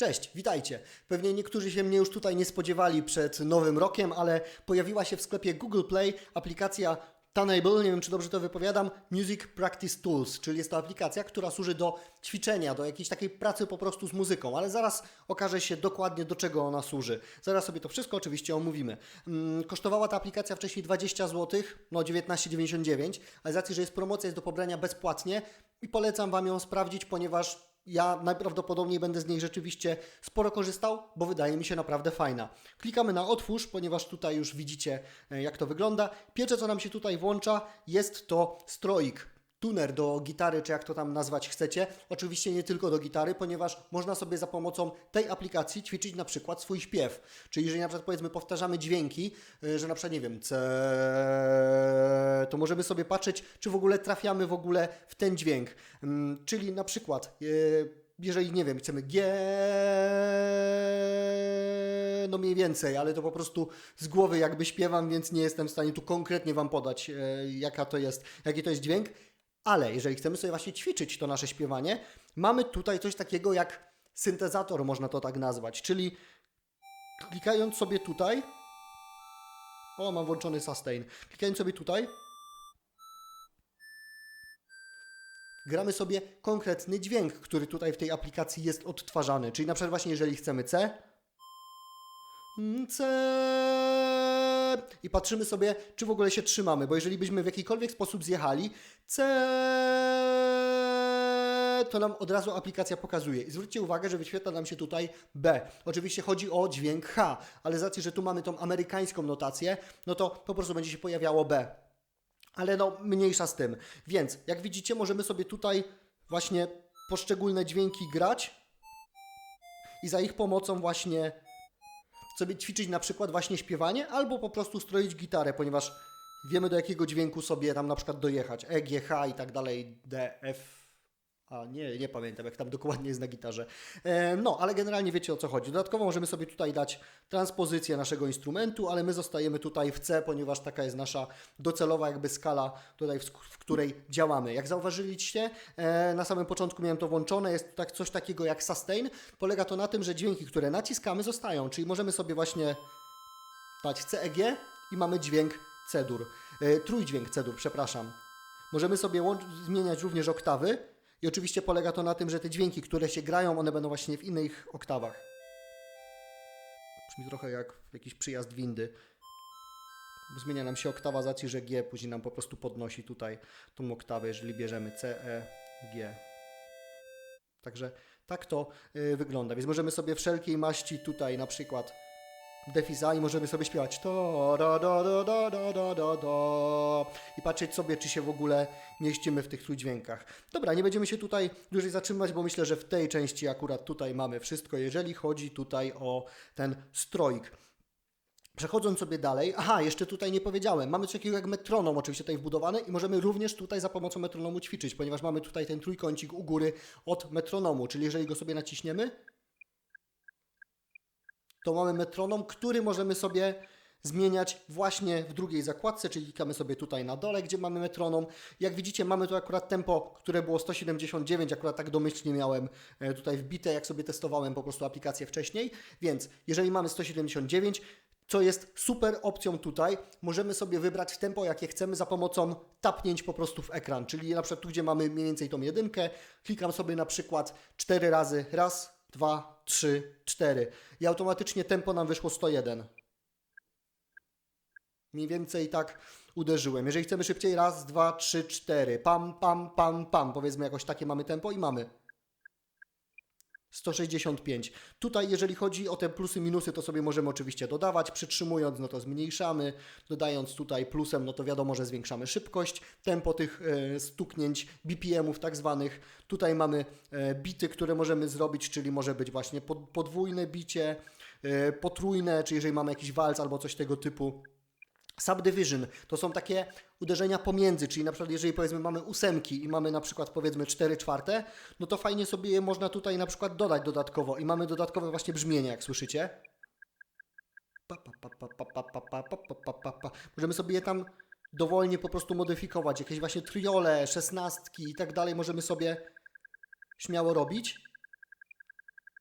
Cześć, witajcie. Pewnie niektórzy się mnie już tutaj nie spodziewali przed nowym rokiem, ale pojawiła się w sklepie Google Play aplikacja Tunable, nie wiem czy dobrze to wypowiadam, Music Practice Tools, czyli jest to aplikacja, która służy do ćwiczenia, do jakiejś takiej pracy po prostu z muzyką, ale zaraz okaże się dokładnie do czego ona służy. Zaraz sobie to wszystko oczywiście omówimy. Mm, Kosztowała ta aplikacja wcześniej 20 zł, no 19,99, ale z racji, że jest promocja, jest do pobrania bezpłatnie i polecam Wam ją sprawdzić, ponieważ ja najprawdopodobniej będę z niej rzeczywiście sporo korzystał, bo wydaje mi się naprawdę fajna. Klikamy na otwórz, ponieważ tutaj już widzicie e, jak to wygląda. Pierwsze co nam się tutaj włącza jest to stroik. Tuner do gitary, czy jak to tam nazwać chcecie. Oczywiście nie tylko do gitary, ponieważ można sobie za pomocą tej aplikacji ćwiczyć na przykład swój śpiew. Czyli jeżeli na przykład powiedzmy powtarzamy dźwięki, y, że na przykład nie wiem, C, to możemy sobie patrzeć, czy w ogóle trafiamy w ogóle w ten dźwięk. Mm, Czyli na przykład, y, jeżeli nie wiem, chcemy G, no mniej więcej, ale to po prostu z głowy jakby śpiewam, więc nie jestem w stanie tu konkretnie Wam podać, e, jaka to jest, jaki to jest dźwięk. Ale jeżeli chcemy sobie właśnie ćwiczyć to nasze śpiewanie, mamy tutaj coś takiego jak syntezator, można to tak nazwać, czyli klikając sobie tutaj, o mam włączony sustain, klikając sobie tutaj, gramy sobie konkretny dźwięk, który tutaj w tej aplikacji jest odtwarzany. Czyli na przykład właśnie jeżeli chcemy C, mm, I patrzymy sobie, czy w ogóle się trzymamy, bo jeżeli byśmy w jakikolwiek sposób zjechali C, to nam od razu aplikacja pokazuje. I zwróćcie uwagę, że wyświetla nam się tutaj B. Oczywiście chodzi o dźwięk H, ale z racji, że tu mamy tą amerykańską notację, no to po prostu będzie się pojawiało B. Ale no, mniejsza z tym. Więc, jak widzicie, możemy sobie tutaj właśnie poszczególne dźwięki grać i za ich pomocą właśnie sobie ćwiczyć na przykład właśnie śpiewanie albo po prostu stroić gitarę, ponieważ wiemy do jakiego dźwięku sobie tam na przykład dojechać. E, G, H i tak dalej, D, F. A nie, nie pamiętam jak tam dokładnie jest na gitarze. E, no, ale generalnie wiecie o co chodzi. Dodatkowo możemy sobie tutaj dać transpozycję naszego instrumentu, ale my zostajemy tutaj w C, ponieważ taka jest nasza docelowa jakby skala tutaj, w, której działamy. Jak zauważyliście, e, na samym początku miałem to włączone, jest tak coś takiego jak sustain. Polega to na tym, że dźwięki, które naciskamy zostają, czyli możemy sobie właśnie dać CEG i mamy dźwięk C-dur. E, trójdźwięk C-dur, przepraszam. Możemy sobie zmieniać również oktawy i oczywiście polega to na tym, że te dźwięki, które się grają, one będą właśnie w innych oktawach. Brzmi trochę jak jakiś przyjazd windy. Zmienia nam się oktawa z racji, że G później nam po prostu podnosi tutaj tą oktawę, jeżeli bierzemy C, E, G. Także tak to y, wygląda. Więc możemy sobie wszelkiej maści tutaj na przykład defisa i możemy sobie śpiewać. To do do do do do do do do i patrzeć sobie, czy się w ogóle mieścimy w tych trójdźwiękach. Dobra, nie będziemy się tutaj dłużej zatrzymywać, bo myślę, że w tej części akurat tutaj mamy wszystko, jeżeli chodzi tutaj o ten stroik. Przechodząc sobie dalej, aha, jeszcze tutaj nie powiedziałem, mamy coś takiego jak metronom oczywiście tutaj wbudowany i możemy również tutaj za pomocą metronomu ćwiczyć, ponieważ mamy tutaj ten trójkącik u góry od metronomu, czyli jeżeli go sobie naciśniemy, to mamy metronom, który możemy sobie zmieniać właśnie w drugiej zakładce, czyli klikamy sobie tutaj na dole, gdzie mamy metronom. Jak widzicie, mamy tu akurat tempo, które było 179, akurat tak domyślnie miałem e, tutaj wbite, jak sobie testowałem po prostu aplikację wcześniej, więc jeżeli mamy 179, co jest super opcją tutaj, możemy sobie wybrać tempo, jakie chcemy za pomocą tapnięć po prostu w ekran, czyli na przykład tu, gdzie mamy mniej więcej tą jedynkę, klikam sobie na przykład 4 razy, raz, dwa, trzy, cztery i automatycznie tempo nam wyszło 101. Mniej więcej tak uderzyłem. Jeżeli chcemy szybciej, raz, dwa, trzy, cztery. Pam, pam, pam, pam. Powiedzmy jakoś takie mamy tempo i mamy. 165. Tutaj, jeżeli chodzi o te plusy, minusy, to sobie możemy oczywiście dodawać. Przytrzymując, no to zmniejszamy. Dodając tutaj plusem, no to wiadomo, że zwiększamy szybkość, tempo tych e, stuknięć, BPM-ów tak zwanych. Tutaj mamy e, bity, które możemy zrobić, czyli może być właśnie pod, podwójne bicie, e, potrójne, czy jeżeli mamy jakiś walc albo coś tego typu. Subdivision to są takie uderzenia pomiędzy, czyli na przykład jeżeli powiedzmy mamy ósemki i mamy na przykład powiedzmy 4 czwarte, no to fajnie sobie je można tutaj na przykład dodać dodatkowo i mamy dodatkowe właśnie brzmienie, jak słyszycie. Możemy sobie je tam dowolnie po prostu modyfikować, jakieś właśnie triole, szesnastki i tak dalej możemy sobie śmiało robić.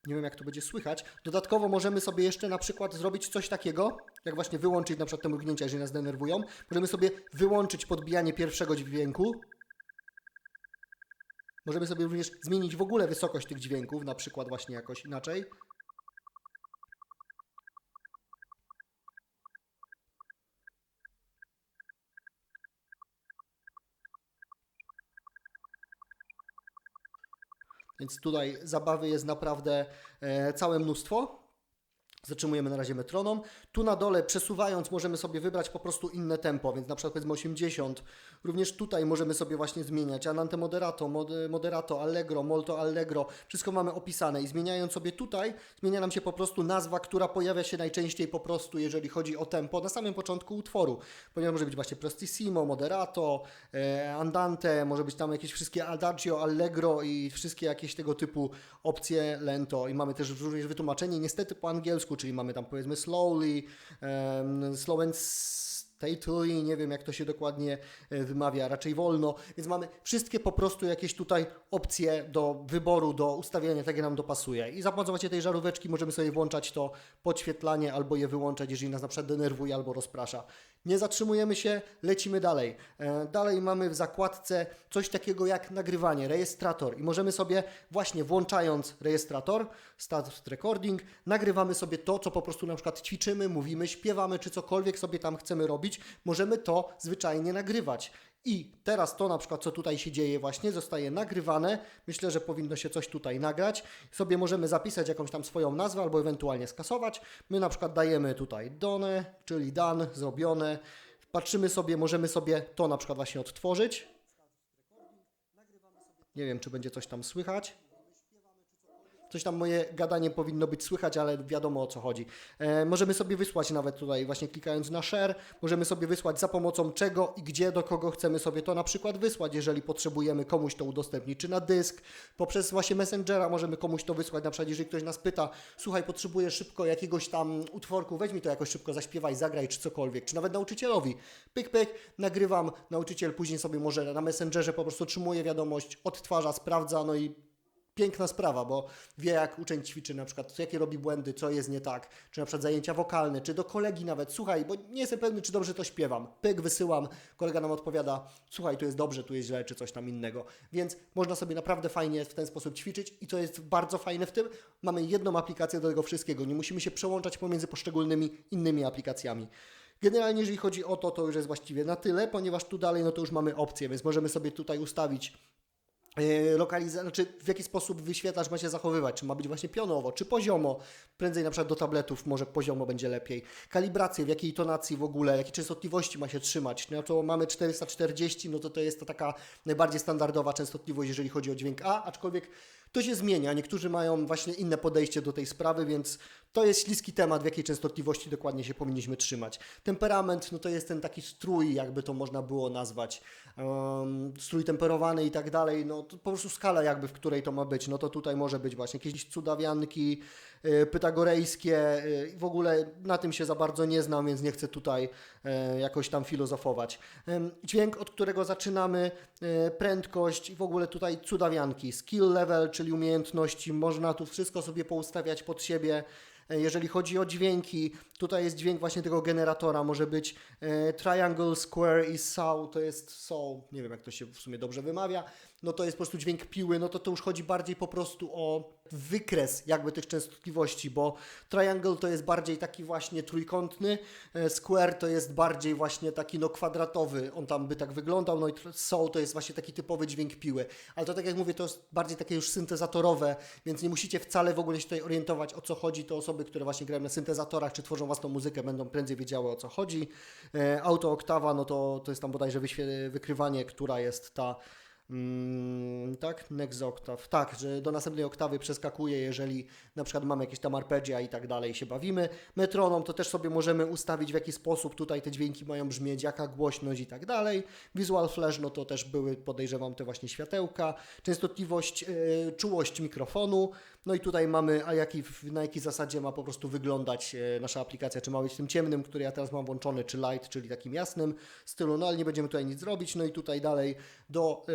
Nie wiem, jak to będzie słychać. Dodatkowo możemy sobie jeszcze na przykład zrobić coś takiego, jak właśnie wyłączyć na przykład te mrugnięcia, jeżeli nas denerwują. Możemy sobie wyłączyć podbijanie pierwszego dźwięku. Możemy sobie również zmienić w ogóle wysokość tych dźwięków, na przykład właśnie jakoś inaczej. Więc tutaj zabawy jest naprawdę e, całe mnóstwo. Zatrzymujemy na razie metronom. Tu na dole przesuwając możemy sobie wybrać po prostu inne tempo, więc na przykład powiedzmy 80. Również tutaj możemy sobie właśnie zmieniać Andante moderato, mod, moderato, allegro, molto allegro. Wszystko mamy opisane i zmieniając sobie tutaj, zmienia nam się po prostu nazwa, która pojawia się najczęściej po prostu, jeżeli chodzi o tempo, na samym początku utworu. Ponieważ może być właśnie prostissimo, moderato, e, andante, może być tam jakieś wszystkie adagio, allegro i wszystkie jakieś tego typu opcje lento. I mamy też również wytłumaczenie niestety po angielsku, czyli mamy tam powiedzmy slowly, um, slow and stately, nie wiem jak to się dokładnie e, wymawia, raczej wolno, więc mamy wszystkie po prostu jakieś tutaj opcje do wyboru, do ustawiania, tak jak nam dopasuje. I za pomocą właśnie tej żaróweczki możemy sobie włączać to podświetlanie albo je wyłączać, jeżeli nas na przykład denerwuje albo rozprasza. Nie zatrzymujemy się, lecimy dalej. E, Dalej mamy w zakładce coś takiego jak nagrywanie, rejestrator i możemy sobie właśnie włączając rejestrator, start recording, nagrywamy sobie to, co po prostu na przykład ćwiczymy, mówimy, śpiewamy, czy cokolwiek sobie tam chcemy robić, możemy to zwyczajnie nagrywać. I teraz to na przykład, co tutaj się dzieje właśnie, zostaje nagrywane. Myślę, że powinno się coś tutaj nagrać. Sobie możemy zapisać jakąś tam swoją nazwę albo ewentualnie skasować. My na przykład dajemy tutaj done, czyli done, zrobione. Patrzymy sobie, możemy sobie to na przykład właśnie odtworzyć. Nie wiem, czy będzie coś tam słychać. Coś tam moje gadanie powinno być słychać, ale wiadomo o co chodzi. E, możemy sobie wysłać nawet tutaj, właśnie klikając na share, możemy sobie wysłać za pomocą czego i gdzie, do kogo chcemy sobie to na przykład wysłać, jeżeli potrzebujemy komuś to udostępnić, czy na dysk, poprzez właśnie Messengera możemy komuś to wysłać, na przykład jeżeli ktoś nas pyta, słuchaj, potrzebuję szybko jakiegoś tam utworku, weź mi to jakoś szybko, zaśpiewaj, zagraj, czy cokolwiek, czy nawet nauczycielowi. Pyk, pyk, nagrywam, nauczyciel później sobie może na Messengerze po prostu otrzymuje wiadomość, odtwarza, sprawdza, no i piękna sprawa, bo wie jak uczeń ćwiczy na przykład, jakie robi błędy, co jest nie tak, czy na przykład zajęcia wokalne, czy do kolegi nawet, słuchaj, bo nie jestem pewny, czy dobrze to śpiewam. Pyk, wysyłam, kolega nam odpowiada, słuchaj, tu jest dobrze, tu jest źle, czy coś tam innego. Więc można sobie naprawdę fajnie w ten sposób ćwiczyć i co jest bardzo fajne w tym, mamy jedną aplikację do tego wszystkiego, nie musimy się przełączać pomiędzy poszczególnymi innymi aplikacjami. Generalnie, jeżeli chodzi o to, to już jest właściwie na tyle, ponieważ tu dalej, no to już mamy opcje, więc możemy sobie tutaj ustawić lokalizacja, znaczy w jaki sposób wyświetlacz ma się zachowywać, czy ma być właśnie pionowo, czy poziomo, prędzej na przykład do tabletów może poziomo będzie lepiej, kalibrację, w jakiej tonacji w ogóle, jakiej częstotliwości ma się trzymać, no to mamy 440, no to to jest to taka najbardziej standardowa częstotliwość, jeżeli chodzi o dźwięk A, aczkolwiek to się zmienia, niektórzy mają właśnie inne podejście do tej sprawy, więc to jest śliski temat, w jakiej częstotliwości dokładnie się powinniśmy trzymać. Temperament, no to jest ten taki strój, jakby to można było nazwać, um, strój temperowany i tak dalej, no po prostu skala jakby, w której to ma być, no to tutaj może być właśnie jakieś cudawianki, pytagorejskie, y, w ogóle na tym się za bardzo nie znam, więc nie chcę tutaj y, jakoś tam filozofować. Dźwięk, od którego zaczynamy, prędkość i w ogóle tutaj cudawianki, skill level, czyli umiejętności, można tu wszystko sobie poustawiać pod siebie. E, Jeżeli chodzi o dźwięki, tutaj jest dźwięk właśnie tego generatora, może być e, triangle, square i saw, to jest saw, nie wiem jak to się w sumie dobrze wymawia, no to jest po prostu dźwięk piły, no to to już chodzi bardziej po prostu o wykres jakby tych częstotliwości, bo triangle to jest bardziej taki właśnie trójkątny, e, square to jest bardziej właśnie taki no kwadratowy, on tam by tak wyglądał, no i saw to jest właśnie taki typowy dźwięk piły, ale to tak jak mówię, to jest bardziej takie już syntezatorowe, więc nie musicie wcale w ogóle się tutaj orientować o co chodzi, to osoby, które właśnie grają na syntezatorach, czy tworzą własną muzykę, będą prędzej wiedziały o co chodzi. E, auto oktawa, no to, to jest tam bodajże wykrywanie, która jest ta Mm, tak, next octave. Tak, że do następnej oktawy przeskakuje, jeżeli na przykład mamy jakieś tam arpeggia i tak dalej, się bawimy. Metronom to też sobie możemy ustawić, w jaki sposób tutaj te dźwięki mają brzmieć, jaka głośność i tak dalej. Visual Flash, no to też były, podejrzewam, te właśnie światełka. Częstotliwość, yy, czułość mikrofonu. No i tutaj mamy, a jaki, na jakiej zasadzie ma po prostu wyglądać e, nasza aplikacja, czy ma być tym ciemnym, który ja teraz mam włączony, czy light, czyli takim jasnym stylu, no ale nie będziemy tutaj nic zrobić. No i tutaj dalej do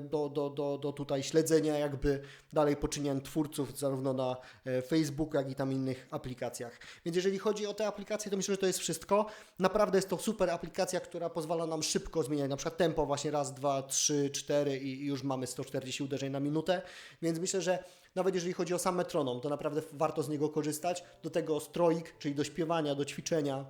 do, do, do, do tutaj śledzenia jakby dalej poczynień twórców zarówno na e, Facebooku, jak i tam innych aplikacjach. Więc jeżeli chodzi o te aplikacje, to myślę, że to jest wszystko. Naprawdę jest to super aplikacja, która pozwala nam szybko zmieniać na przykład tempo właśnie raz, dwa, trzy, cztery i już mamy 140 uderzeń na minutę, więc myślę, że nawet jeżeli chodzi o sam metronom, to naprawdę warto z niego korzystać. Do tego stroik, czyli do śpiewania, do ćwiczenia,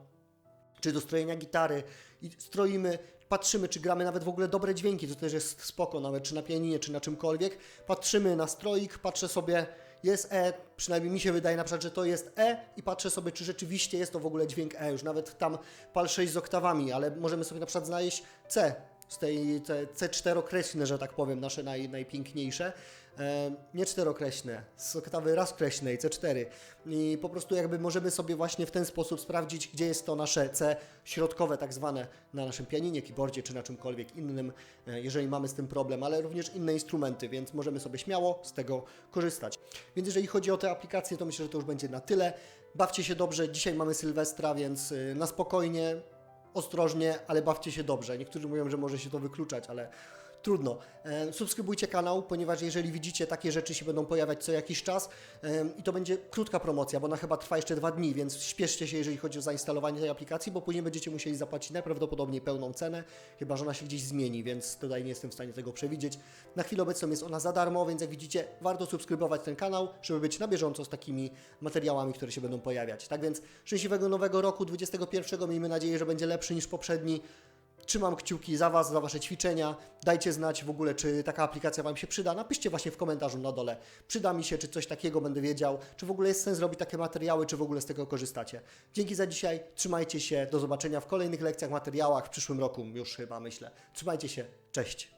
czy do strojenia gitary i stroimy, patrzymy, czy gramy nawet w ogóle dobre dźwięki, to też jest spoko, nawet czy na pianinie, czy na czymkolwiek. Patrzymy na stroik, patrzę sobie, jest E, przynajmniej mi się wydaje na przykład, że to jest E i patrzę sobie, czy rzeczywiście jest to w ogóle dźwięk E, już nawet tam pal 6 z oktawami, ale możemy sobie na przykład znaleźć C, z tej te C4-określne, że tak powiem, nasze naj, najpiękniejsze. E, nie czterokreślne, z oktawy razkreślnej, C4. I po prostu jakby możemy sobie właśnie w ten sposób sprawdzić, gdzie jest to nasze C środkowe, tak zwane, na naszym pianinie, keyboardzie czy na czymkolwiek innym, e, jeżeli mamy z tym problem, ale również inne instrumenty, więc możemy sobie śmiało z tego korzystać. Więc jeżeli chodzi o te aplikacje, to myślę, że to już będzie na tyle. Bawcie się dobrze, dzisiaj mamy Sylwestra, więc y, na spokojnie, ostrożnie, ale bawcie się dobrze. Niektórzy mówią, że może się to wykluczać, ale trudno. E, Subskrybujcie kanał, ponieważ jeżeli widzicie, takie rzeczy się będą pojawiać co jakiś czas em, i to będzie krótka promocja, bo ona chyba trwa jeszcze dwa dni, więc śpieszcie się, jeżeli chodzi o zainstalowanie tej aplikacji, bo później będziecie musieli zapłacić najprawdopodobniej pełną cenę, chyba że ona się gdzieś zmieni, więc tutaj nie jestem w stanie tego przewidzieć. Na chwilę obecną jest ona za darmo, więc jak widzicie, warto subskrybować ten kanał, żeby być na bieżąco z takimi materiałami, które się będą pojawiać. Tak więc szczęśliwego nowego roku 21, miejmy nadzieję, że będzie lepszy niż poprzedni. Trzymam kciuki za Was, za Wasze ćwiczenia. Dajcie znać w ogóle, czy taka aplikacja Wam się przyda. Napiszcie właśnie w komentarzu na dole. Przyda mi się, czy coś takiego będę wiedział, czy w ogóle jest sens robić takie materiały, czy w ogóle z tego korzystacie. Dzięki za dzisiaj, trzymajcie się, do zobaczenia w kolejnych lekcjach, materiałach w przyszłym roku, już chyba myślę. Trzymajcie się, cześć.